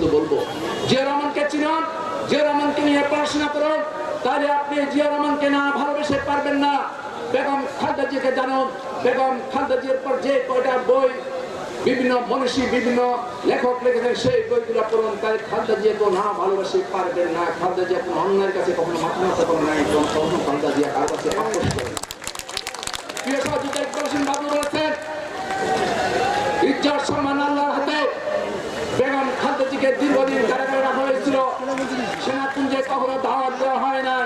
শুধু বলব। জিয়া রহমানকে চিনুন জিয়া রহমানকে নিয়ে পড়াশোনা করুন, তাহলে আপনি জিয়া রহমানকে না ভালোবেসে পারবেন না। বেগম খালেদা জিয়াকে জানুন। বেগম খালেদা জিয়ার পর যে কয়টা বই, বিভিন্ন মনীষী, বিভিন্ন লেখক লিখেছেন, সেই বইগুলো পড়ুন। তাই খালেদা জিয়া তো না ভালোবাসে পারবেন না। খালেদা জিয়া কোনো অন্যায়ের কাছে কখনো মাথা করে নাই এবং কখনো খালেদা জিয়া কার কাছে আপোষ করে প্রিয় সম্মান আল্লাহর হাতে। বেগম খালেদাজিকে দীর্ঘদিন হয়েছিল কখনো দাওয়াত দেওয়া হয় না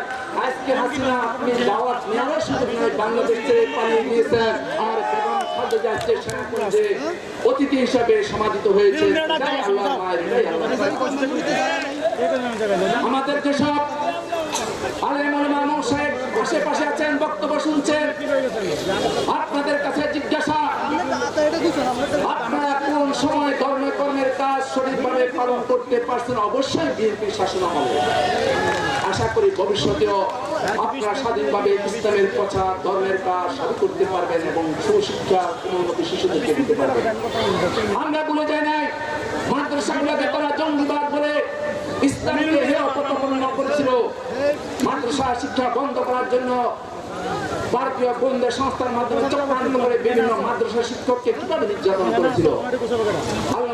আজকে হাসিনা আপনি দাওয়াত নেওয়ার সুযোগ নয় বাংলাদেশ পালিয়ে সেনাকুঞ্জে অতিথি হিসাবে সমাধিত হয়েছে। আমাদের যেসব আলেম মহাশয় আশেপাশে আছেন, বক্তব্য শুনছেন। আপনাদের কাছে জিজ্ঞাসা আপনারা কোন সময় ধর্ম কর্মের সঠিকভাবে পালন করতে পারছেন, অবশ্যই বিএনপি শাসন আমলে। আশা করি ভবিষ্যতেও আপনারা স্বাধীনভাবে ইসলামের প্রচার, ধর্মের কাজ শুরু করতে পারবেন এবং সুশিক্ষা কোমলমতি শিশুদেরকে দিতে পারবেন। আমরা বলে যাই নাই, মাদ্রাসাগুলোকে তারা জঙ্গিবাদ বলে ইসলামকে হেয় প্রতিপন্ন করেছিল। মাদ্রাসা শিক্ষা বন্ধ করার জন্য ভারতীয় গোয়েন্দা সংস্থার মাধ্যমে চক্রান্ত করে বিভিন্ন মাদ্রাসা শিক্ষককে কীভাবে নির্যাতন করেছিল? আল্লামা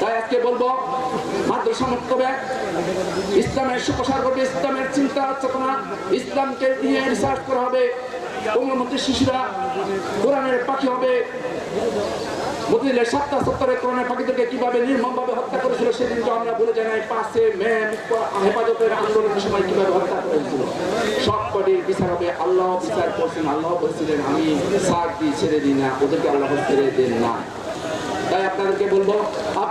তাই আজকে বলব, মাদ্রাসা মক্তবে ইসলামের সুপ্রসার করবে ইসলামের চিন্তা, চেতনা, ইসলামকে নিয়ে রিসার্চ করা হবে। কোমলমতি শিশুরা কোরআনের পাখি হবে। মতিলে সাতটা সত্তরে কোরআনের পাখিদেরকে কীভাবে নির্মমভাবে হত্যা করেছিল সেদিনকে আমরা বলে জানাই পাশে ম্যাম হেফাজতের আন্দোলনের সময় কীভাবে হত্যা করেছিল। সব কটির বিচার হবে। আল্লাহ বিচার করছেন, আল্লাহ বলছিলেন, আমি সার দিই, ছেড়ে দিই না, ওদেরকে আল্লাহ ছেড়ে দেন না। তাই আপনাদেরকে বলব